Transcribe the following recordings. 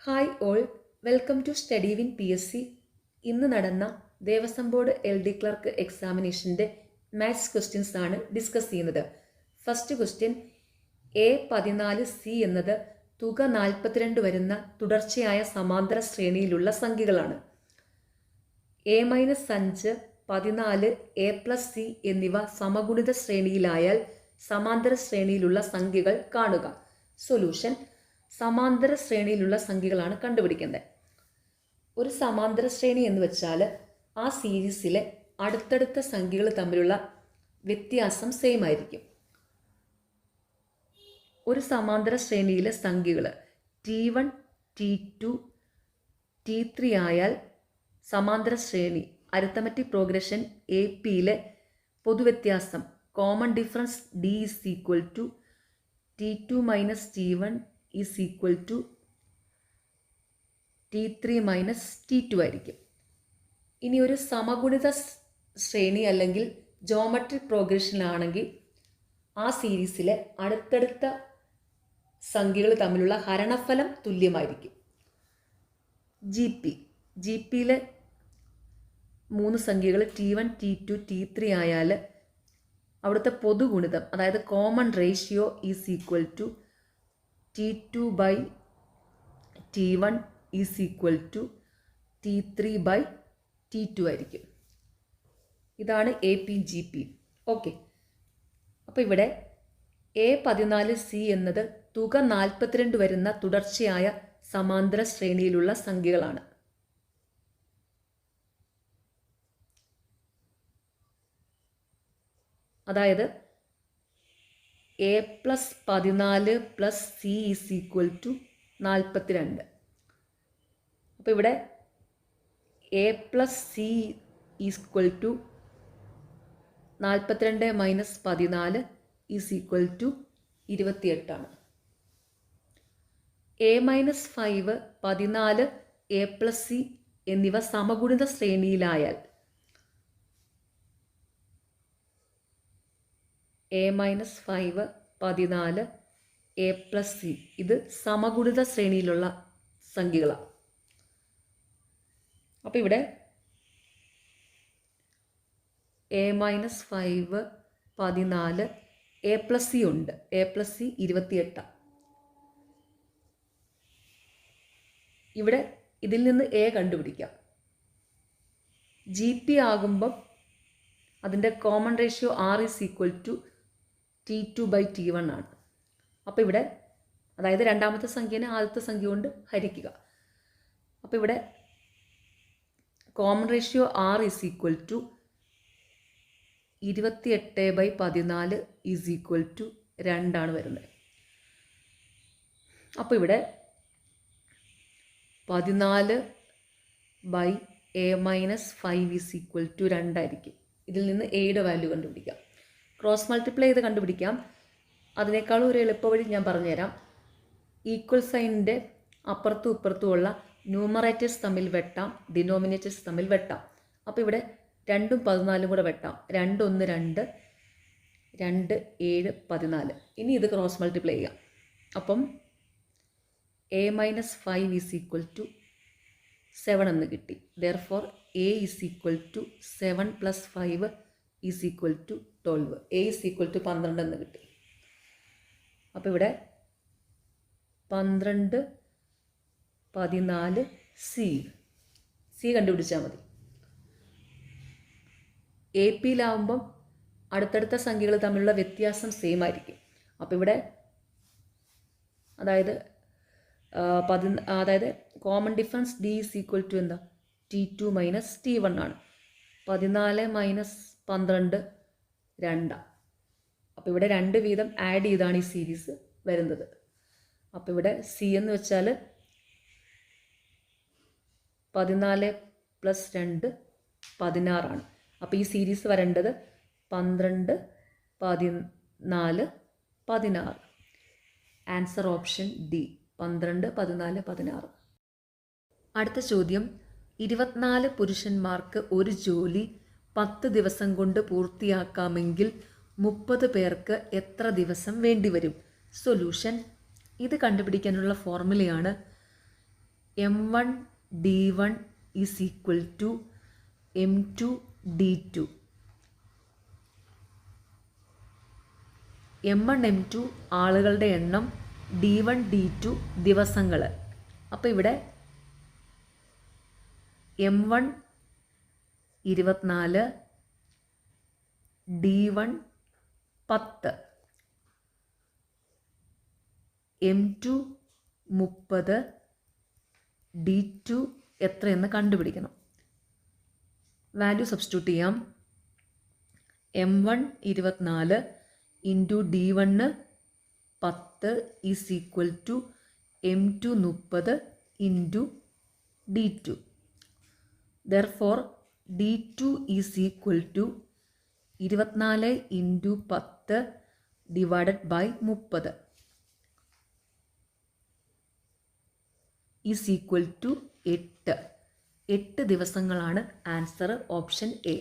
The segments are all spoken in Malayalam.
Hi all welcome to study win P S C ഇന്ന് നടന്ന Devaswom board L D clerk എക്സാമിനേഷന്റെ maths questions ആണ് ഡിസ്കസ് ചെയ്യുന്നത്. ഫസ്റ്റ് ക്വസ്റ്റ്യൻ എ പതിനാല് സി എന്നത് തുക നാൽപ്പത്തിരണ്ട് വരുന്ന തുടർച്ചയായ സമാന്തര ശ്രേണിയിലുള്ള സംഖ്യകളാണ്. എ മൈനസ് അഞ്ച് പതിനാല് എ പ്ലസ് സി എന്നിവ സമഗുണിത ശ്രേണിയിലായാൽ സമാന്തര ശ്രേണിയിലുള്ള സംഖ്യകൾ കാണുക. സൊല്യൂഷൻ സമാന്തര ശ്രേണിയിലുള്ള സംഖ്യകളാണ് കണ്ടുപിടിക്കേണ്ടത് ഒരു സമാന്തര ശ്രേണി എന്ന് വെച്ചാൽ ആ സീരീസിലെ അടുത്തടുത്ത സംഖ്യകൾ തമ്മിലുള്ള വ്യത്യാസം സെയിം ആയിരിക്കും. ഒരു സമാന്തര ശ്രേണിയിലെ സംഖ്യകൾ T one T two T three ആയാൽ സമാന്തര ശ്രേണി അരിത്തമറ്റിക് പ്രോഗ്രഷൻ എ പിയിലെ പൊതുവ്യത്യാസം common difference D is equal to T two minus T one is equal to T three minus T two ആയിരിക്കും. ഇനി ഒരു സമഗുണിത ശ്രേണി അല്ലെങ്കിൽ ജോമെട്രിക് പ്രോഗ്രഷനാണെങ്കിൽ ആ സീരീസിലെ അടുത്തടുത്ത സംഖ്യകൾ തമ്മിലുള്ള ഹരണഫലം തുല്യമായിരിക്കും. ജി പി ജി പിയിലെ മൂന്ന് സംഖ്യകൾ T one T two T three ആയാൽ അവിടുത്തെ പൊതുഗുണിതം അതായത് common ratio is equal to T two by T one is equal to T three by T two ആയിരിക്കും. ഇതാണ് A P G P okay അപ്പോൾ ഇവിടെ എ പതിനാല് സി എന്നത് തുക നാൽപ്പത്തിരണ്ട് വരുന്ന തുടർച്ചയായ സമാന്തര ശ്രേണിയിലുള്ള സംഖ്യകളാണ്. അതായത് എ പ്ലസ് പതിനാല് plus C is equal to നാൽപ്പത്തി രണ്ട് അപ്പോൾ ഇവിടെ A plus C equal to നാൽപ്പത്തിരണ്ട് മൈനസ് പതിനാല് ഈസ് ഈക്വൽ ടു ഇരുപത്തിയെട്ടാണ്. എ മൈനസ് ഫൈവ് പതിനാല് എ പ്ലസ് സി എന്നിവ സമഗുണിത ശ്രേണിയിലായാൽ എ മൈനസ് ഫൈവ് പതിനാല് എ പ്ലസ് സി ഇത് സമഗുണിത ശ്രേണിയിലുള്ള സംഖ്യകളാണ് അപ്പോൾ ഇവിടെ എ മൈനസ് ഫൈവ് പതിനാല് എ പ്ലസ് സി ഉണ്ട്. എ പ്ലസ് സി ഇരുപത്തിയെട്ടാണ് ഇവിടെ ഇതിൽ നിന്ന് എ കണ്ടുപിടിക്കാം. ജി പി ആകുമ്പം അതിന്റെ common ratio R is equal to T two by T one ആണ്. അപ്പോൾ ഇവിടെ അതായത് രണ്ടാമത്തെ സംഖ്യനെ ആദ്യത്തെ സംഖ്യ കൊണ്ട് ഹരിക്കുക. അപ്പോൾ ഇവിടെ common ratio R is equal to ഇരുപത്തിയെട്ട് ബൈ പതിനാല് ഈസ് ഈക്വൽ ടു രണ്ടാണ് വരുന്നത്. അപ്പോൾ ഇവിടെ പതിനാല് by A minus five is equal to രണ്ടായിരിക്കും ഇതിൽ നിന്ന് എയുടെ വാല്യൂ കണ്ടുപിടിക്കാം. ക്രോസ് മൾട്ടിപ്ലൈ ചെയ്ത് കണ്ടുപിടിക്കാം. അതിനേക്കാളും ഒരു എളുപ്പവഴി ഞാൻ പറഞ്ഞുതരാം. ഈക്വൽ സൈനിന്റെ അപ്പുറത്തും ഇപ്പുറത്തുമുള്ള ന്യൂമറേറ്റേഴ്സ് തമ്മിൽ വെട്ടാം ഡിനോമിനേറ്റേഴ്സ് തമ്മിൽ വെട്ടാം. അപ്പോൾ ഇവിടെ രണ്ടും പതിനാലും കൂടെ വെട്ടാം. രണ്ട് ഒന്ന് രണ്ട് രണ്ട് ഏഴ് പതിനാല്. ഇനി ഇത് ക്രോസ് മൾട്ടിപ്ലൈ ചെയ്യാം. അപ്പം A minus five is equal to seven എന്ന് കിട്ടി. Therefore A is equal to seven plus five is equal to twelve A is equal to പന്ത്രണ്ട് എന്ന് കിട്ടി. അപ്പോൾ ഇവിടെ പന്ത്രണ്ട് പതിനാല് സി സി കണ്ടുപിടിച്ചാൽ മതി. എ പിയിലാവുമ്പം അടുത്തടുത്ത സംഖ്യകൾ തമ്മിലുള്ള വ്യത്യാസം സെയിം ആയിരിക്കും. അപ്പോൾ ഇവിടെ അതായത് പതി അതായത് common difference D is equal to എന്താ? T two minus T one ആണ്. പതിനാല് മൈനസ് പന്ത്രണ്ട് രണ്ടാണ് അപ്പോൾ ഇവിടെ രണ്ട് വീതം ആഡ് ചെയ്താണ് ഈ സീരീസ് വരുന്നത്. അപ്പോൾ ഇവിടെ സി എന്ന് വെച്ചാൽ പതിനാല് പ്ലസ് രണ്ട് പതിനാറാണ്. അപ്പോൾ ഈ സീരീസ് വരേണ്ടത് പന്ത്രണ്ട് പതിനാല് പതിനാറ്. ആൻസർ ഓപ്ഷൻ ഡി പന്ത്രണ്ട് പതിനാല് പതിനാറ്. അടുത്ത ചോദ്യം ഇരുപത്തിനാല് പുരുഷന്മാർക്ക് ഒരു ജോലി പത്ത് ദിവസം കൊണ്ട് പൂർത്തിയാക്കാമെങ്കിൽ മുപ്പത് പേർക്ക് എത്ര ദിവസം വേണ്ടിവരും സൊല്യൂഷൻ. ഇത് കണ്ടുപിടിക്കാനുള്ള ഫോർമുലയാണ്. M one D one is equal to M two D two M one M two ആളുകളുടെ എണ്ണം ഡി വൺ ഡി ടു ദിവസങ്ങൾ അപ്പോൾ ഇവിടെ എം വൺ ഇരുപത്തിനാല് ഡി വൺ പത്ത്. എം ടു മുപ്പത് ഡി ടു എത്രയെന്ന് കണ്ടുപിടിക്കണം. വാല്യൂ സബ്സ്റ്റിറ്റ്യൂട്ട് ചെയ്യാം. എം വൺ ഇരുപത്തിനാല് ഇന്റു ഡി വണ്ണ് പത്ത് is equal to M two മുപ്പത് into D two. Therefore D two is equal to ഇരുപത്തിനാല് ഇന്റു പത്ത് ഡിവൈഡഡ് ബൈ മുപ്പത്. ഈസ് ഈക്വൽ ടു എട്ട്. എട്ട് ദിവസങ്ങളാണ് ആൻസർ ഓപ്ഷൻ എ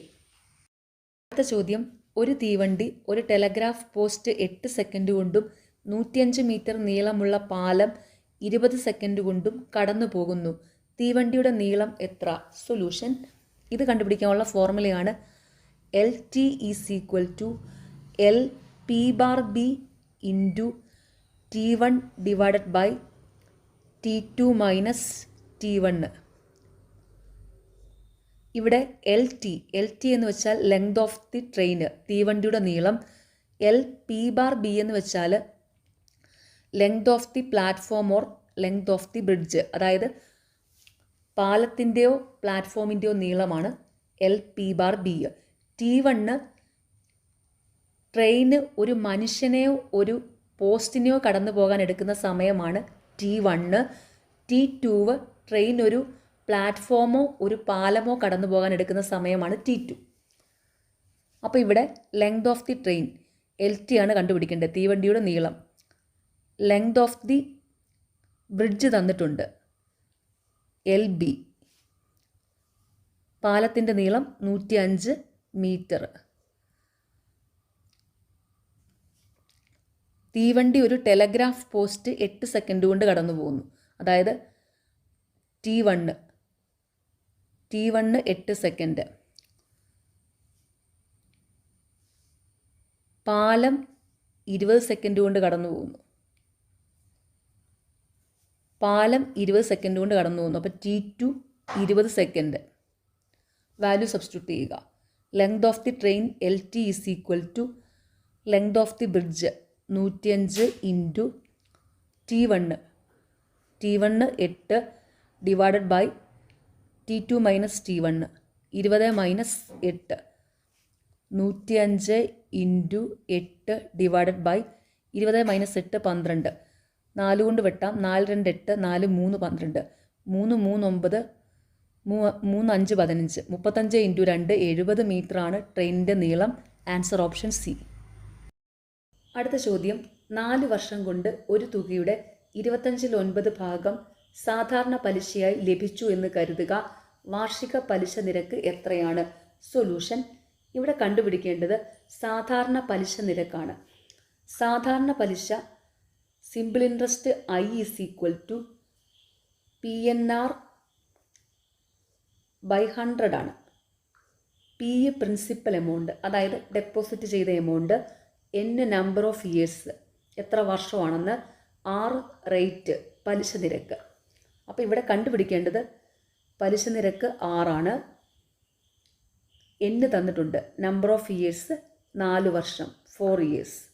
അടുത്ത ചോദ്യം. ഒരു തീവണ്ടി ഒരു ടെലഗ്രാഫ് പോസ്റ്റ് എട്ട് സെക്കൻഡ് കൊണ്ടും നൂറ്റിയഞ്ച് മീറ്റർ നീളമുള്ള പാലം ഇരുപത് സെക്കൻഡ് കൊണ്ടും കടന്നു പോകുന്നു തീവണ്ടിയുടെ നീളം എത്ര? സൊല്യൂഷൻ ഇത് കണ്ടുപിടിക്കാനുള്ള ഫോർമുലയാണ് L T is equal to L P bar B into T one divided by T two minus T one ഇവിടെ എൽ ടി എൽ ടി എന്ന് വെച്ചാൽ ലെങ്ത് ഓഫ് ദി ട്രെയിന് തീവണ്ടിയുടെ നീളം. എൽ പി ബാർ ബി എന്ന് വെച്ചാൽ length of the platform or length of the bridge അതായത് പാലത്തിന്റെയോ പ്ലാറ്റ്ഫോമിന്റെയോ നീളമാണ് L P bar B T one train ഒരു മനുഷ്യനെയോ ഒരു പോസ്റ്റിനെയോ കടന്നു പോകാൻ എടുക്കുന്ന സമയമാണ് T one T two train ഒരു പ്ലാറ്റ്ഫോമോ ഒരു പാലമോ കടന്നു പോകാൻ എടുക്കുന്ന സമയമാണ് ടി ടു അപ്പോൾ ഇവിടെ length of the train L T ആണ് കണ്ടുപിടിക്കേണ്ടത്. തീവണ്ടിയുടെ നീളം. ലെങ്ത് ഓഫ് ദി ബ്രിഡ്ജ് തന്നിട്ടുണ്ട്. എൽ ബി പാലത്തിന്റെ നീളം നൂറ്റി അഞ്ച് മീറ്റർ. തീവണ്ടി ഒരു ടെലഗ്രാഫ് പോസ്റ്റ് എട്ട് സെക്കൻഡ് കൊണ്ട് കടന്നു പോകുന്നു. അതായത് ടി വണ്ണ് ടി വണ്ണ് എട്ട് സെക്കൻഡ് പാലം ഇരുപത് സെക്കൻഡ് കൊണ്ട് കടന്നു പോകുന്നു. പാലം ഇരുപത് സെക്കൻഡ് കൊണ്ട് കടന്നു പോകുന്നു. അപ്പോൾ ടി ടു ഇരുപത് സെക്കൻഡ് വാല്യൂ സബ്സ്റ്റിറ്റ്യൂട്ട് ചെയ്യുക. Length of the train L T is equal to length of the bridge നൂറ്റിയഞ്ച് into T one T one എട്ട് divided by T two minus T one ഇരുപത് മൈനസ് എട്ട് നൂറ്റിയഞ്ച് ഇന്റു എട്ട് ഡിവൈഡഡ് ബൈ ഇരുപത് മൈനസ് എട്ട് പന്ത്രണ്ട്. നാല് കൊണ്ട് വെട്ടാം. നാല് രണ്ട് എട്ട് നാല് മൂന്ന് പന്ത്രണ്ട്. മൂന്ന് മൂന്ന് ഒമ്പത് മൂ മൂന്ന് അഞ്ച് പതിനഞ്ച്. മുപ്പത്തഞ്ച് ഇന്റു രണ്ട് എഴുപത് മീറ്ററാണ് ട്രെയിനിന്റെ നീളം. Answer option C. അടുത്ത ചോദ്യം. നാല് വർഷം കൊണ്ട് ഒരു തുകയുടെ ഇരുപത്തഞ്ചിൽ ഒൻപത് ഭാഗം സാധാരണ പലിശയായി ലഭിച്ചു എന്ന് കരുതുക. വാർഷിക പലിശ നിരക്ക് എത്രയാണ്? സൊല്യൂഷൻ. ഇവിടെ കണ്ടുപിടിക്കേണ്ടത് സാധാരണ പലിശ നിരക്കാണ്. സാധാരണ പലിശ simple interest I is equal to P N R by hundred ആണ്. പി പ്രിൻസിപ്പൽ എമൗണ്ട് അതായത് ഡെപ്പോസിറ്റ് ചെയ്ത amount N number of years എത്ര വർഷമാണെന്ന് ആർ റേറ്റ് പലിശ നിരക്ക്. അപ്പോൾ ഇവിടെ കണ്ടുപിടിക്കേണ്ടത് പലിശ നിരക്ക് ആറാണ് എന്ന് തന്നിട്ടുണ്ട്. നമ്പർ ഓഫ് ഇയേഴ്സ് നാല് വർഷം ഫോർ ഇയേഴ്സ്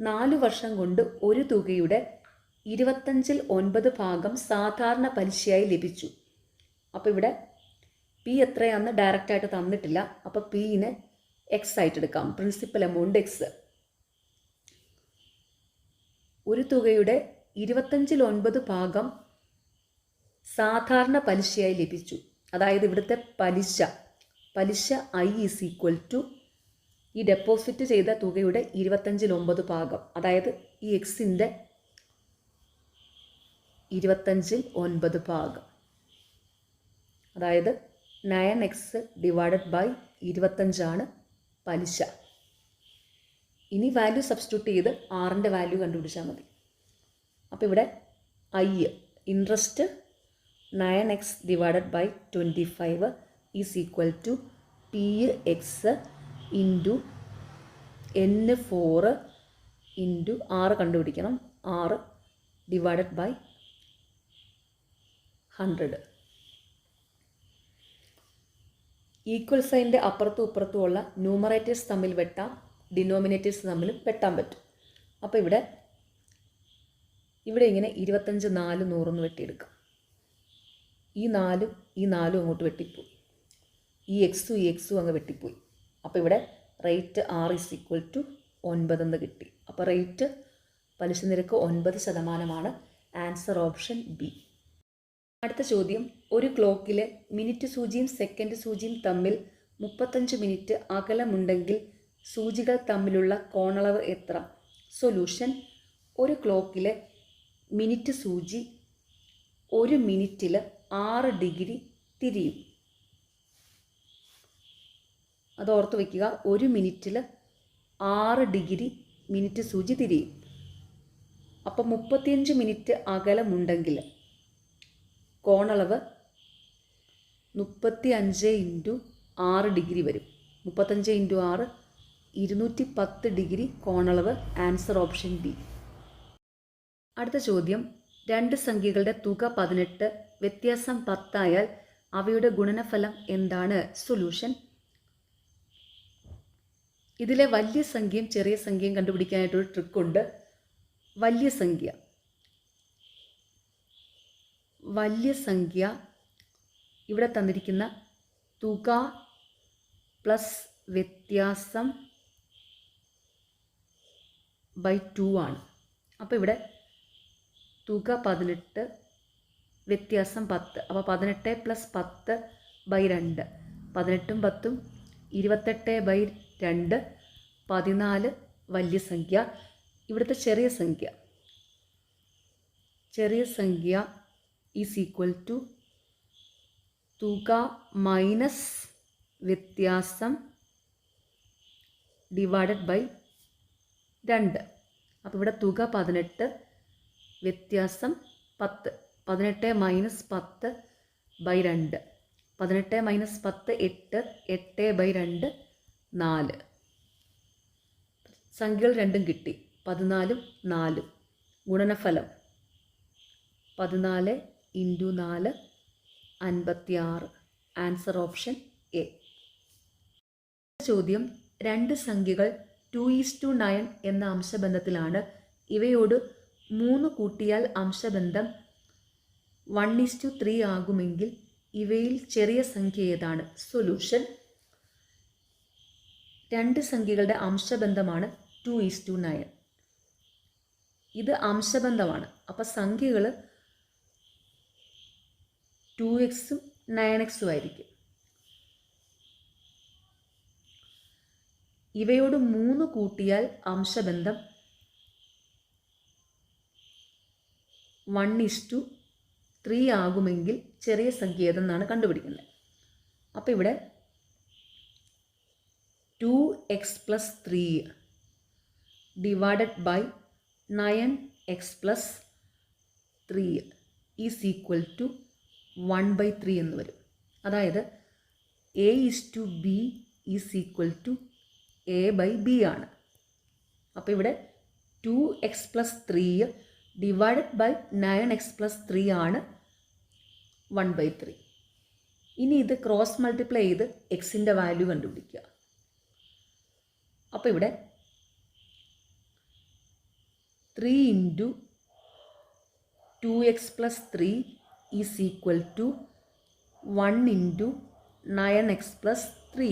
നാല് വർഷം കൊണ്ട് ഒരു തുകയുടെ ഇരുപത്തഞ്ചിൽ ഒൻപത് ഭാഗം സാധാരണ പലിശയായി ലഭിച്ചു. അപ്പോൾ ഇവിടെ പി എത്രയാണെന്ന് ഡയറക്റ്റായിട്ട് തന്നിട്ടില്ല. അപ്പോൾ പിനെ എക്സ് ആയിട്ട് എടുക്കാം. പ്രിൻസിപ്പൽ എമൗണ്ട് എക്സ് ഒരു തുകയുടെ ഇരുപത്തഞ്ചിൽ ഒൻപത് ഭാഗം സാധാരണ പലിശയായി ലഭിച്ചു. അതായത് ഇവിടുത്തെ പലിശ പലിശ ഐ ഈസ് ഈക്വൽ ടു ഈ ഡെപ്പോസിറ്റ് ചെയ്ത തുകയുടെ ഇരുപത്തഞ്ചിൽ ഒമ്പത് ഭാഗം. അതായത് ഈ എക്സിന്റെ ഇരുപത്തഞ്ചിൽ ഒൻപത് ഭാഗം. അതായത് നയൻ എക്സ് ഡിവൈഡഡ് ബൈ ഇരുപത്തഞ്ചാണ് പലിശ. ഇനി വാല്യൂ സബ്സ്റ്റിറ്റ്യൂട്ട് ചെയ്ത് ആറിന്റെ വാല്യൂ കണ്ടുപിടിച്ചാൽ മതി. അപ്പോൾ ഇവിടെ I interest nine X divided by twenty five is equal to P X into N four into ആറ് കണ്ടുപിടിക്കണം. ആറ് ഡിവൈഡഡ് ബൈ ഹൺഡ്രഡ്. ഈക്വൽ സൈന്റെ അപ്പുറത്തും ഇപ്പുറത്തുമുള്ള ന്യൂമറേറ്റേഴ്സ് തമ്മിൽ വെട്ടാം ഡിനോമിനേറ്റേഴ്സ് തമ്മിലും വെട്ടാൻ പറ്റും. അപ്പോൾ ഇവിടെ ഇവിടെ ഇങ്ങനെ ഇരുപത്തഞ്ച് നാല് നൂറൊന്ന് വെട്ടിയെടുക്കാം. ഈ നാലും ഈ നാലും അങ്ങോട്ട് വെട്ടിപ്പോയി. ഈ എക്സും ഈ എക്സും അങ്ങ് വെട്ടിപ്പോയി. അപ്പോൾ ഇവിടെ rate R is equal to ഒൻപതെന്ന് കിട്ടി. അപ്പോൾ റേറ്റ് പലിശ നിരക്ക് ഒൻപത് ശതമാനമാണ്. ആൻസർ ഓപ്ഷൻ ബി അടുത്ത ചോദ്യം. ഒരു ക്ലോക്കിലെ മിനിറ്റ് സൂചിയും സെക്കൻഡ് സൂചിയും തമ്മിൽ മുപ്പത്തഞ്ച് മിനിറ്റ് അകലമുണ്ടെങ്കിൽ സൂചികൾ തമ്മിലുള്ള കോണളവ് എത്ര? സൊല്യൂഷൻ ഒരു ക്ലോക്കിലെ മിനിറ്റ് സൂചി ഒരു മിനിറ്റിൽ ആറ് ഡിഗ്രി തിരിയും. അത് ഓർത്ത് വയ്ക്കുക ഒരു മിനിറ്റിൽ ആറ് ഡിഗ്രി മിനിറ്റ് സൂചി തിരിയും. അപ്പം മുപ്പത്തിയഞ്ച് മിനിറ്റ് അകലമുണ്ടെങ്കിൽ കോണളവ് മുപ്പത്തി അഞ്ച് ഇന്റു ആറ് ഡിഗ്രി വരും. മുപ്പത്തഞ്ച് ഇന്റു ആറ് ഇരുന്നൂറ്റി പത്ത് ഡിഗ്രി കോണളവ് ആൻസർ ഓപ്ഷൻ ബി അടുത്ത ചോദ്യം. രണ്ട് സംഖ്യകളുടെ തുക പതിനെട്ട് വ്യത്യാസം പത്തായാൽ അവയുടെ ഗുണനഫലം എന്താണ്? സൊല്യൂഷൻ ഇതിലെ വലിയ സംഖ്യയും ചെറിയ സംഖ്യയും കണ്ടുപിടിക്കാനായിട്ടൊരു ട്രിക്കുണ്ട് വലിയ സംഖ്യ. വലിയ സംഖ്യ ഇവിടെ തന്നിരിക്കുന്ന തുക പ്ലസ് വ്യത്യാസം ബൈ ടു ആണ്. അപ്പോൾ ഇവിടെ തുക പതിനെട്ട് വ്യത്യാസം പത്ത്. അപ്പോൾ പതിനെട്ട് പ്ലസ് പത്ത് ബൈ രണ്ട്. പതിനെട്ടും പത്തും ഇരുപത്തെട്ട് ബൈ രണ്ട് പതിനാല് വലിയ സംഖ്യ. ഇവിടുത്തെ ചെറിയ സംഖ്യ. ചെറിയ സംഖ്യ ഈസ് ഈക്വൽ ടു തുക മൈനസ് വ്യത്യാസം ഡിവൈഡഡ് ബൈ രണ്ട്. അപ്പോൾ ഇവിടെ തുക പതിനെട്ട് വ്യത്യാസം പത്ത്. പതിനെട്ട് മൈനസ് പത്ത് ബൈ രണ്ട്. പതിനെട്ട് മൈനസ് പത്ത് എട്ട്. എട്ട് ബൈ രണ്ട്. നാല്. സംഖ്യകൾ രണ്ടും കിട്ടി. പതിനാലും നാലും. ഗുണനഫലം. പതിനാല് ഇന്റു നാല് അൻപത്തി ആറ് ആൻസർ ഓപ്ഷൻ എ. ചോദ്യം രണ്ട് സംഖ്യകൾ ടു ഈസ് ടു നയൻ എന്ന അംശബന്ധത്തിലാണ്. ഇവയോട് മൂന്ന് കൂട്ടിയാൽ അംശബന്ധം വൺ ഈസ് ടു ത്രീ ആകുമെങ്കിൽ ഇവയിൽ ചെറിയ സംഖ്യ ഏതാണ്? സൊല്യൂഷൻ രണ്ട് സംഖ്യകളുടെ അംശബന്ധമാണ് ടു ഈസ് ടു നയൻ ഇത് അംശബന്ധമാണ്. അപ്പോൾ സംഖ്യകൾ ടു എക്സും നയൻ എക്സും ആയിരിക്കും. ഇവയോട് മൂന്ന് കൂട്ടിയാൽ അംശബന്ധം വൺ ഇസ് ടു ത്രീ ആകുമെങ്കിൽ ചെറിയ സംഖ്യ ഏതെന്നാണ് കണ്ടുപിടിക്കുന്നത്. അപ്പോൾ ഇവിടെ two X plus three divided by nine X plus three is equal to one by three എന്ന് വരും. അതായത് A is to B is equal to A by B ആണ്. അപ്പോൾ ഇവിടെ two X plus three divided by nine X plus three ആണ് വൺ ബൈ ത്രീ ഇനി ഇത് ക്രോസ് മൾട്ടിപ്ലൈ ചെയ്ത് എക്സിന്റെ വാല്യൂ കണ്ടുപിടിക്കുക. അപ്പോൾ ഇവിടെ three into two X plus three is equal to one into nine X plus three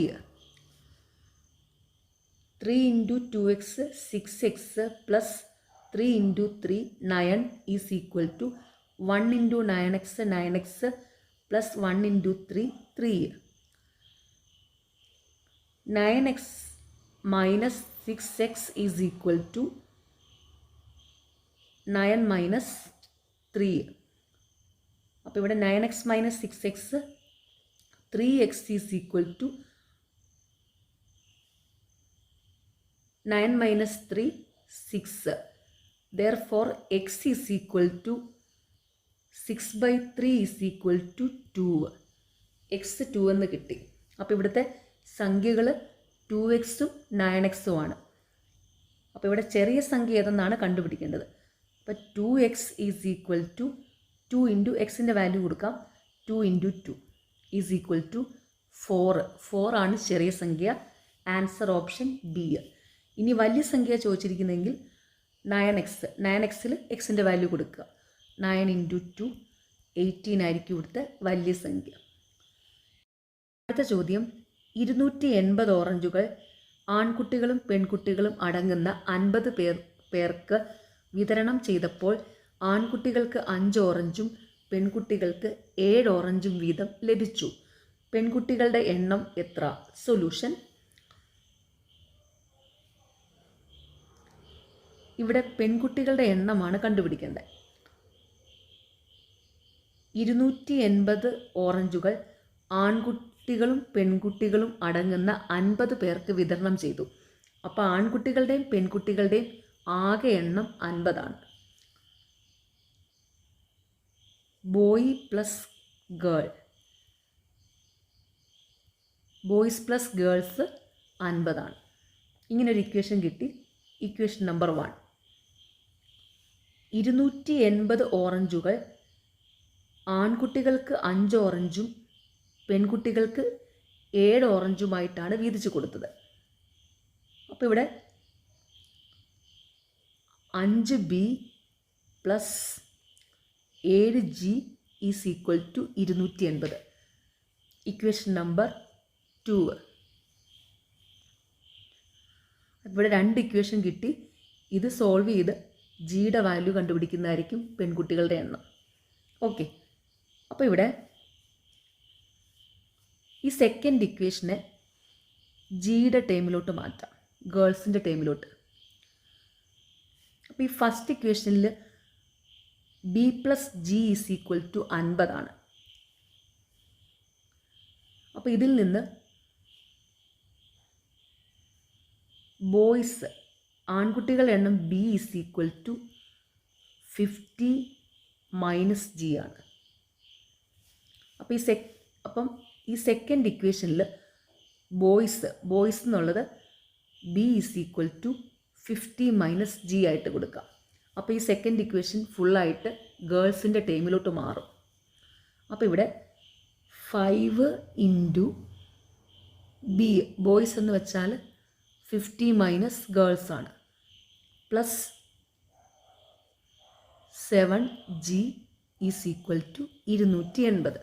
three into two X six X plus three into three nine is equal to one into nine X nine X plus one into three three nine X six X is equal to nine minus three അപ്പോൾ ഇവിടെ nine X minus six X three X is equal to nine minus three six therefore X is equal to six by three is equal to two X two എന്ന് കിട്ടി. അപ്പോൾ ഇവിടുത്തെ സംഖ്യകൾ ടു എക്സും നയൻ എക്സും ആണ്. അപ്പോൾ ഇവിടെ ചെറിയ സംഖ്യ ഏതെന്നാണ് കണ്ടുപിടിക്കേണ്ടത്. അപ്പോൾ two X is equal to two into എക്സിന്റെ വാല്യൂ കൊടുക്കാം. Two into two is equal to four four ആണ് ചെറിയ സംഖ്യ. ആൻസർ ഓപ്ഷൻ ബി ഇനി വലിയ സംഖ്യ ചോദിച്ചിരിക്കുന്നെങ്കിൽ നയൻ എക്സ്. നയൻ എക്സിൽ എക്സിന്റെ വാല്യൂ കൊടുക്കുക. നയൻ ഇന്റു ടു എയ്റ്റീൻ ആയിരിക്കും ഇവിടുത്തെ വലിയ സംഖ്യ. അടുത്ത ചോദ്യം. ഇരുന്നൂറ്റി എൺപത് ഓറഞ്ചുകൾ ആൺകുട്ടികളും പെൺകുട്ടികളും അടങ്ങുന്ന അൻപത് പേർ പേർക്ക് വിതരണം ചെയ്തപ്പോൾ ആൺകുട്ടികൾക്ക് അഞ്ച് ഓറഞ്ചും പെൺകുട്ടികൾക്ക് ഏഴ് ഓറഞ്ചും വീതം ലഭിച്ചു. പെൺകുട്ടികളുടെ എണ്ണം എത്ര? സൊല്യൂഷൻ. ഇവിടെ പെൺകുട്ടികളുടെ എണ്ണമാണ് കണ്ടുപിടിക്കേണ്ടത്. ഇരുന്നൂറ്റി എൺപത് ഓറഞ്ചുകൾ ആൺകുട്ടികളും പെൺകുട്ടികളും അടങ്ങുന്ന അൻപത് പേർക്ക് വിതരണം ചെയ്തു. അപ്പോൾ ആൺകുട്ടികളുടെയും പെൺകുട്ടികളുടെയും ആകെ എണ്ണം അൻപതാണ്. Boy plus girl. Boys plus girls അൻപതാണ്. ഇങ്ങനൊരു ഇക്വേഷൻ കിട്ടി. Equation number one. ഇരുന്നൂറ്റി എൺപത് ഓറഞ്ചുകൾ ആൺകുട്ടികൾക്ക് അഞ്ച് ഓറഞ്ചും പെൺകുട്ടികൾക്ക് ഏഴ് ഓറഞ്ചുമായിട്ടാണ് വീതിച്ചു കൊടുത്തത്. അപ്പോൾ ഇവിടെ അഞ്ച് ബി പ്ലസ് ഏഴ് ജി ഈസ് ഈക്വൽ ടു ഇരുന്നൂറ്റി എൺപത് ഇക്വേഷൻ നമ്പർ ടു. ഇവിടെ രണ്ട് ഇക്വേഷൻ കിട്ടി. ഇത് സോൾവ് ചെയ്ത് ജിയുടെ വാല്യൂ കണ്ടുപിടിക്കുന്നതായിരിക്കും പെൺകുട്ടികളുടെ എണ്ണം. ഓക്കെ. അപ്പോൾ ഇവിടെ ഈ സെക്കൻഡ് ഇക്വേഷനെ ജിയുടെ ടേമിലോട്ട് മാറ്റാം. ഗേൾസിന്റെ ടേമിലോട്ട് അപ്പോൾ ഈ ഫസ്റ്റ് ഇക്വേഷനിൽ B plus G is equal to അൻപതാണ് അപ്പോൾ ഇതിൽ നിന്ന് ബോയ്സ് ആൺകുട്ടികളുടെ എണ്ണം B is equal to fifty minus G ആണ്. അപ്പോൾ ഈ സെക് അപ്പം ഈ സെക്കൻഡ് ഇക്വേഷനിൽ ബോയ്സ് ബോയ്സ് എന്നുള്ളത് B is equal to fifty minus G ആയിട്ട് കൊടുക്കാം. അപ്പോൾ ഈ സെക്കൻഡ് ഇക്വേഷൻ ഫുള്ളായിട്ട് ഗേൾസിന്റെ ടൈമിലോട്ട് മാറും. അപ്പോൾ ഇവിടെ ഫൈവ് ഇന്റു ബി ബോയ്സ് എന്ന് വെച്ചാൽ ഫിഫ്റ്റി മൈനസ് ഗേൾസ് ആണ്. Plus seven G is equal to ഇരുന്നൂറ്റി എൺപത്.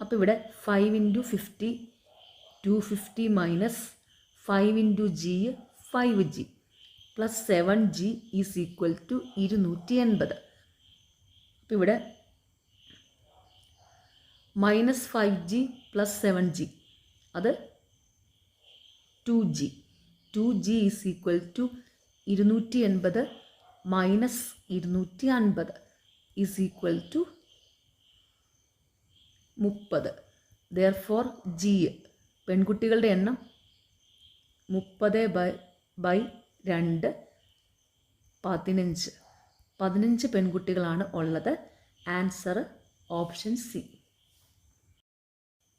അപ്പോൾ ഇവിടെ five into fifty to fifty minus five into G five G plus seven G is equal to ഇരുന്നൂറ്റി എൺപത് അപ്പോൾ ഇവിടെ minus five G plus seven G അത് two G two G is equal to ഇരുന്നൂറ്റി എൺപത് മൈനസ് ഇരുന്നൂറ്റി അൻപത് ഈസ് ഈക്വൽ ടു മുപ്പത്. ദർ ഫോർ ജി പെൺകുട്ടികളുടെ എണ്ണം മുപ്പത് ബൈ ബൈ രണ്ട് പതിനഞ്ച്. പതിനഞ്ച് പെൺകുട്ടികളാണ് ഉള്ളത്. ആൻസർ ഓപ്ഷൻ സി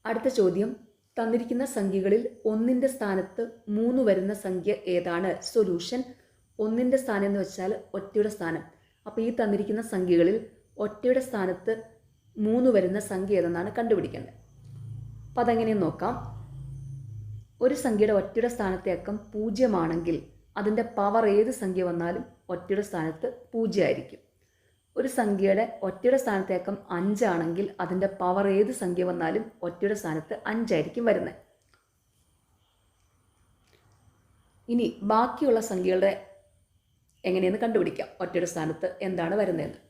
അടുത്ത ചോദ്യം. തന്നിരിക്കുന്ന സംഖ്യകളിൽ ഒന്നിന്റെ സ്ഥാനത്ത് മൂന്ന് വരുന്ന സംഖ്യ ഏതാണ്? സൊല്യൂഷൻ ഒന്നിന്റെ സ്ഥാനം എന്ന് വെച്ചാൽ ഒറ്റയുടെ സ്ഥാനം. അപ്പോൾ ഈ തന്നിരിക്കുന്ന സംഖ്യകളിൽ ഒറ്റയുടെ സ്ഥാനത്ത് മൂന്ന് വരുന്ന സംഖ്യ ഏതെന്നാണ് കണ്ടുപിടിക്കേണ്ടത്? അപ്പം അതെങ്ങനെയെന്ന് നോക്കാം? ഒരു സംഖ്യയുടെ ഒറ്റയുടെ സ്ഥാനത്തെ അക്കം പൂജ്യമാണെങ്കിൽ അതിന്റെ പവർ ഏത് സംഖ്യ വന്നാലും ഒറ്റയുടെ സ്ഥാനത്ത് പൂജ്യമായിരിക്കും. ഒരു സംഖ്യയുടെ ഒറ്റയുടെ സ്ഥാനത്തെ അക്കം അഞ്ചാണെങ്കിൽ അതിന്റെ പവർ ഏത് സംഖ്യ വന്നാലും ഒറ്റയുടെ സ്ഥാനത്ത് അഞ്ചായിരിക്കും വരുന്നത്. ഇനി ബാക്കിയുള്ള സംഖ്യകളുടെ എങ്ങനെയെന്ന് കണ്ടുപിടിക്കാം? ഒറ്റയുടെ സ്ഥാനത്ത് എന്താണ് വരുന്നതെന്ന്.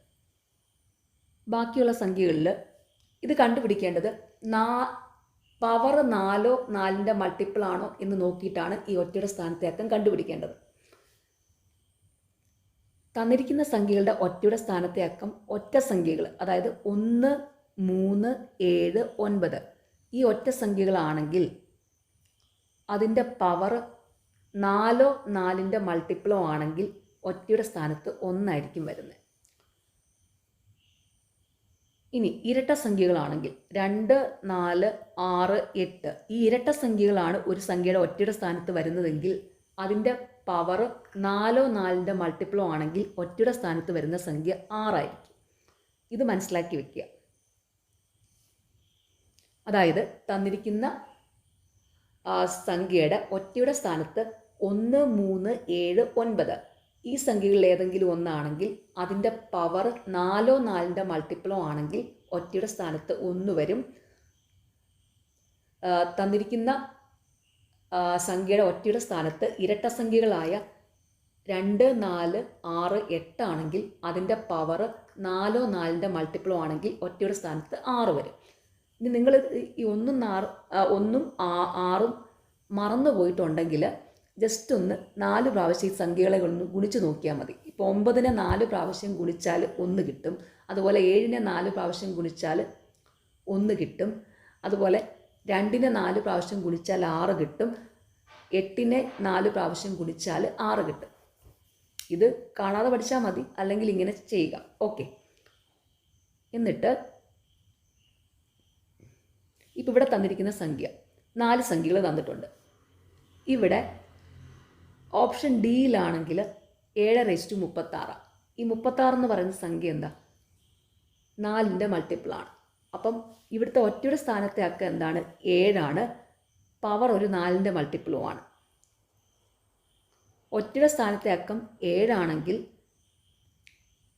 ബാക്കിയുള്ള സംഖ്യകളിൽ ഇത് കണ്ടുപിടിക്കേണ്ടത് നാ പവർ നാലോ നാലിന്റെ മൾട്ടിപ്പിൾ ആണോ എന്ന് നോക്കിയിട്ടാണ് ഈ ഒറ്റയുടെ സ്ഥാനത്തെ അക്കം കണ്ടുപിടിക്കേണ്ടത്. തന്നിരിക്കുന്ന സംഖ്യകളുടെ ഒറ്റയുടെ സ്ഥാനത്തെ അക്കം ഒറ്റ സംഖ്യകൾ അതായത് ഒന്ന് മൂന്ന് ഏഴ് ഒൻപത് ഈ ഒറ്റ സംഖ്യകളാണെങ്കിൽ അതിന്റെ പവർ നാലോ നാലിന്റെ മൾട്ടിപ്പിളോ ആണെങ്കിൽ ഒറ്റയുടെ സ്ഥാനത്ത് ഒന്നായിരിക്കും വരുന്നത്. ഇനി ഇരട്ട സംഖ്യകളാണെങ്കിൽ രണ്ട് നാല് ആറ് എട്ട്. ഈ ഇരട്ട സംഖ്യകളാണ് ഒരു സംഖ്യയുടെ ഒറ്റയുടെ സ്ഥാനത്ത് വരുന്നതെങ്കിൽ അതിന്റെ പവർ നാലോ നാലിന്റെ മൾട്ടിപ്ലോ ആണെങ്കിൽ ഒറ്റയുടെ സ്ഥാനത്ത് വരുന്ന സംഖ്യ ആറായിരിക്കും. ഇത് മനസ്സിലാക്കി വെക്കുക. അതായത് തന്നിരിക്കുന്ന സംഖ്യയുടെ ഒറ്റയുടെ സ്ഥാനത്ത് ഒന്ന് മൂന്ന് ഏഴ് ഒൻപത്. ഈ സംഖ്യകളിൽ ഏതെങ്കിലും ഒന്നാണെങ്കിൽ അതിന്റെ പവർ നാലോ നാലിന്റെ മൾട്ടിപ്പിളോ ആണെങ്കിൽ ഒറ്റയുടെ സ്ഥാനത്ത് ഒന്ന് വരും. തന്നിരിക്കുന്ന സംഖ്യയുടെ ഒറ്റയുടെ സ്ഥാനത്ത് ഇരട്ട സംഖ്യകളായ രണ്ട് നാല് ആറ് എട്ടാണെങ്കിൽ അതിന്റെ പവർ നാലോ നാലിന്റെ മൾട്ടിപ്പിളോ ആണെങ്കിൽ ഒറ്റയുടെ സ്ഥാനത്ത് ആറ് വരും. ഇനി നിങ്ങൾ ഈ ഒന്നും നാറ് ഒന്നും ആറും മറന്നു പോയിട്ടുണ്ടെങ്കിൽ ജസ്റ്റ് ഒന്ന് നാല് പ്രാവശ്യം ഈ സംഖ്യകളെ ഒന്ന് ഗുണിച്ച് നോക്കിയാൽ മതി. ഇപ്പോൾ ഒമ്പതിനെ നാല് പ്രാവശ്യം ഗുണിച്ചാൽ ഒന്ന് കിട്ടും. അതുപോലെ ഏഴിനെ നാല് പ്രാവശ്യം ഗുണിച്ചാൽ ഒന്ന് കിട്ടും. അതുപോലെ രണ്ടിനെ നാല് പ്രാവശ്യം ഗുണിച്ചാൽ ആറ് കിട്ടും. എട്ടിനെ നാല് പ്രാവശ്യം ഗുണിച്ചാൽ ആറ് കിട്ടും. ഇത് കാണാതെ പഠിച്ചാൽ മതി. അല്ലെങ്കിൽ ഇങ്ങനെ ചെയ്യുക. ഓക്കെ. എന്നിട്ട് ഇപ്പോൾ ഇവിടെ തന്നിരിക്കുന്ന സംഖ്യ. നാല് സംഖ്യകൾ തന്നിട്ടുണ്ട്. ഇവിടെ ഓപ്ഷൻ ഡിയിലാണെങ്കിൽ ഏഴ് റേസ്റ്റ് മുപ്പത്താറ്. ഈ മുപ്പത്താറ് എന്ന് പറയുന്ന സംഖ്യ എന്താ? നാലിന്റെ മൾട്ടിപ്പിളാണ്. അപ്പം ഇവിടുത്തെ ഒറ്റയുടെ സ്ഥാനത്തെ അക്ക എന്താണ്? ഏഴാണ്. പവർ ഒരു നാലിന്റെ മൾട്ടിപ്പിളുമാണ് ഒറ്റയുടെ സ്ഥാനത്തെ അക്കം ഏഴാണെങ്കിൽ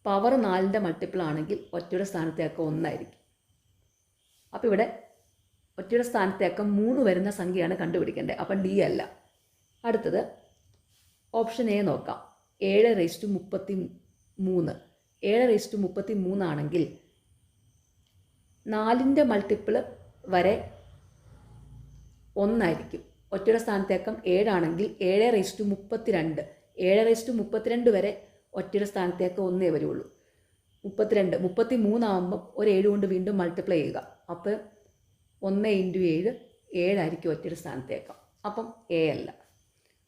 പവർ നാലിന്റെ മൾട്ടിപ്പിൾ ആണെങ്കിൽ ഒറ്റയുടെ സ്ഥാനത്തെ അക്കം ഒന്നായിരിക്കും. അപ്പോൾ ഇവിടെ ഒറ്റയുടെ സ്ഥാനത്തെ അക്കം മൂന്ന് വരുന്ന സംഖ്യയാണ് കണ്ടുപിടിക്കേണ്ടത്. അപ്പം ഡി അല്ല. അടുത്തത് ഓപ്ഷൻ എ നോക്കാം. ഏഴ് റേസ് ടു മുപ്പത്തി മൂന്ന് ഏഴ് റേസ് ടു മുപ്പത്തി മൂന്നാണെങ്കിൽ നാലിന്റെ മൾട്ടിപ്പിൾ വരെ ഒന്നായിരിക്കും. ഒറ്റയുടെ സ്ഥാനത്തേക്കം ഏഴാണെങ്കിൽ ഏഴ് റേസ് റേസ്റ്റ് മുപ്പത്തിരണ്ട്. ഏഴ് റേസ് റേസ്റ്റ് മുപ്പത്തിരണ്ട് വരെ ഒറ്റയുടെ സ്ഥാനത്തേക്ക് ഒന്നേ വരുള്ളൂ. മുപ്പത്തിരണ്ട് മുപ്പത്തി മൂന്നാകുമ്പം ഒരു ഏഴ് കൊണ്ട് വീണ്ടും മൾട്ടിപ്ലൈ ചെയ്യുക. അപ്പോൾ ഒന്ന് ഇന്റു ഏഴ് ഏഴായിരിക്കും ഒറ്റയുടെ സ്ഥാനത്തേക്കം. അപ്പം എ അല്ല.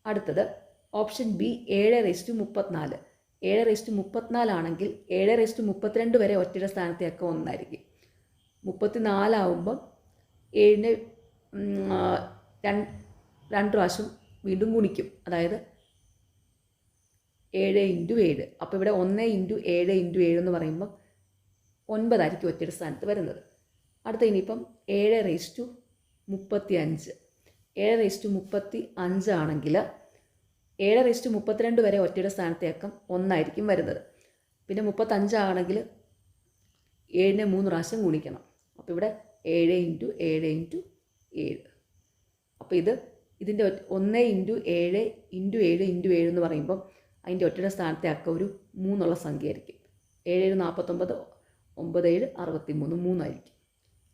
അടുത്തത് ഓപ്ഷൻ ബി ഏഴ് റെസ്റ്റ് മുപ്പത്തിനാല്. ഏഴ് റെസ്റ്റ് മുപ്പത്തിനാലാണെങ്കിൽ ഏഴ് റെസ്റ്റ് മുപ്പത്തിരണ്ട് വരെ ഒറ്റയുടെ സ്ഥാനത്തേക്ക് ഒന്നായിരിക്കും മുപ്പത്തിനാലാവുമ്പം ഏഴിന് രണ്ട് രണ്ട് പ്രാവശ്യം വീണ്ടും ഗുണിക്കും. അതായത് ഏഴ് ഇന്റു ഏഴ്. അപ്പോൾ ഇവിടെ ഒന്ന് ഇന്റു ഏഴ് ഇന്റു ഏഴ് എന്ന് പറയുമ്പം ഒൻപതായിരിക്കും ഒറ്റയുടെ സ്ഥാനത്ത് വരുന്നത്. അടുത്ത ഇനിയിപ്പം ഏഴ് റേസ് ടു മുപ്പത്തി അഞ്ച് ഏഴ് റേസ് ടു മുപ്പത്തി അഞ്ചാണെങ്കിൽ ഏഴ് റേസ് ടു മുപ്പത്തിരണ്ട് വരെ ഒറ്റയുടെ സ്ഥാനത്തെ അക്കം ഒന്നായിരിക്കും വരുന്നത്. പിന്നെ മുപ്പത്തഞ്ചാണെങ്കിൽ ഏഴിനെ മൂന്ന് പ്രാവശ്യം ഗുണിക്കണം. അപ്പോൾ ഇവിടെ ഏഴ് ഇന്റു ഏഴ് ഇന്റു ഏഴ്. അപ്പോൾ ഇത് ഇതിന്റെ ഒന്ന് ഇന്റു ഏഴ് ഇന്റു ഏഴ് ഇന്റു ഏഴ് എന്ന് പറയുമ്പം അതിന്റെ ഒറ്റയുടെ സ്ഥാനത്തെ അക്ക ഒരു മൂന്നുള്ള സംഖ്യ ആയിരിക്കും ഏഴ് ഏഴ് നാൽപ്പത്തൊമ്പത് ഒമ്പത് ഏഴ് അറുപത്തി മൂന്ന് മൂന്നായിരിക്കും.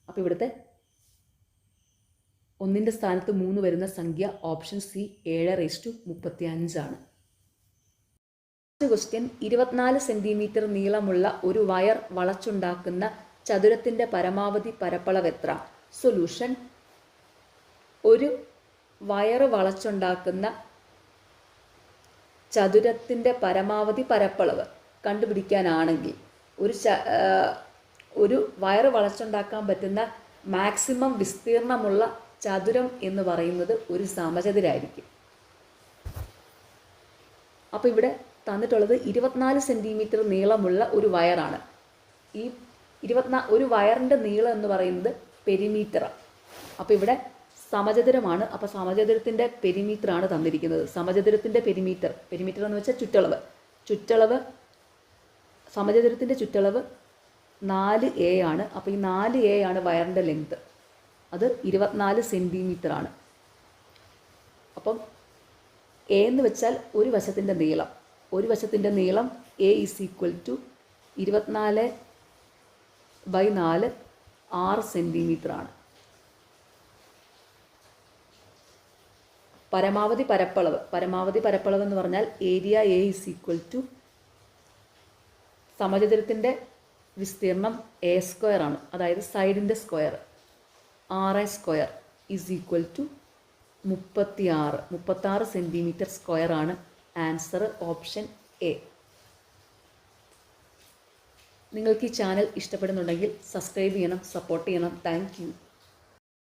അപ്പോൾ ഇവിടുത്തെ ഒന്നിന്റെ സ്ഥാനത്ത് മൂന്ന് വരുന്ന സംഖ്യ ഓപ്ഷൻ സി ഏഴ് റേസ് ടു മുപ്പത്തി അഞ്ചാണ് ക്വസ്റ്റ്യൻ ഇരുപത്തിനാല് സെന്റിമീറ്റർ നീളമുള്ള ഒരു വയർ വളച്ചുണ്ടാക്കുന്ന ചതുരത്തിന്റെ പരമാവധി പരപ്പളവ് എത്ര? സൊല്യൂഷൻ ഒരു വയർ വളച്ചുണ്ടാക്കുന്ന ചതുരത്തിന്റെ പരമാവധി പരപ്പളവ് കണ്ടുപിടിക്കാനാണെങ്കിൽ ഒരു ച ഒരു വയർ വളച്ചുണ്ടാക്കാൻ പറ്റുന്ന മാക്സിമം വിസ്തീർണമുള്ള ചതുരം എന്ന് പറയുന്നത് ഒരു സമചതുരായിരിക്കും. അപ്പോൾ ഇവിടെ തന്നിട്ടുള്ളത് ഇരുപത്തിനാല് സെന്റിമീറ്റർ നീളമുള്ള ഒരു വയറാണ്. ഈ ഇരുപത്തിനാ ഒരു വയറിന്റെ നീളം എന്ന് പറയുന്നത് പെരിമീറ്റർ അപ്പോൾ ഇവിടെ സമചതുരമാണ്. അപ്പോൾ സമചതുരത്തിന്റെ പെരിമീറ്ററാണ് തന്നിരിക്കുന്നത്. സമചതുരത്തിന്റെ പെരിമീറ്റർ. പെരിമീറ്റർ എന്ന് വെച്ചാൽ ചുറ്റളവ്. ചുറ്റളവ് സമചതുരത്തിന്റെ ചുറ്റളവ് നാല് എ ആണ്. അപ്പോൾ ഈ നാല് എ ആണ് വയറിന്റെ ലെങ്ത്. അത് ഇരുപത്തിനാല് സെന്റിമീറ്റർ ആണ് അപ്പം എ എന്ന് വെച്ചാൽ ഒരു വശത്തിന്റെ നീളം. ഒരു വശത്തിന്റെ നീളം എ ഈസ് ഈക്വൽ ടു ഇരുപത്തിനാല് ബൈ നാല് ആറ് സെന്റിമീറ്റർ ആണ് പരമാവധി പരപ്പളവ്. പരമാവധി പരപ്പളവ് എന്ന് പറഞ്ഞാൽ area A is equal to സമചതുരത്തിന്റെ വിസ്തീർണം എ സ്ക്വയർ ആണ്. അതായത് സൈഡിന്റെ സ്ക്വയർ ആറ് സ്ക്വയർ ഇസ് ഈക്വൽ ടു മുപ്പത്തി ആറ് മുപ്പത്താറ് സെന്റിമീറ്റർ സ്ക്വയർ ആണ് ആൻസർ ഓപ്ഷൻ എ നിങ്ങൾക്ക് ഈ ചാനൽ ഇഷ്ടപ്പെടുന്നുണ്ടെങ്കിൽ സബ്സ്ക്രൈബ് ചെയ്യണം സപ്പോർട്ട് ചെയ്യണം. താങ്ക്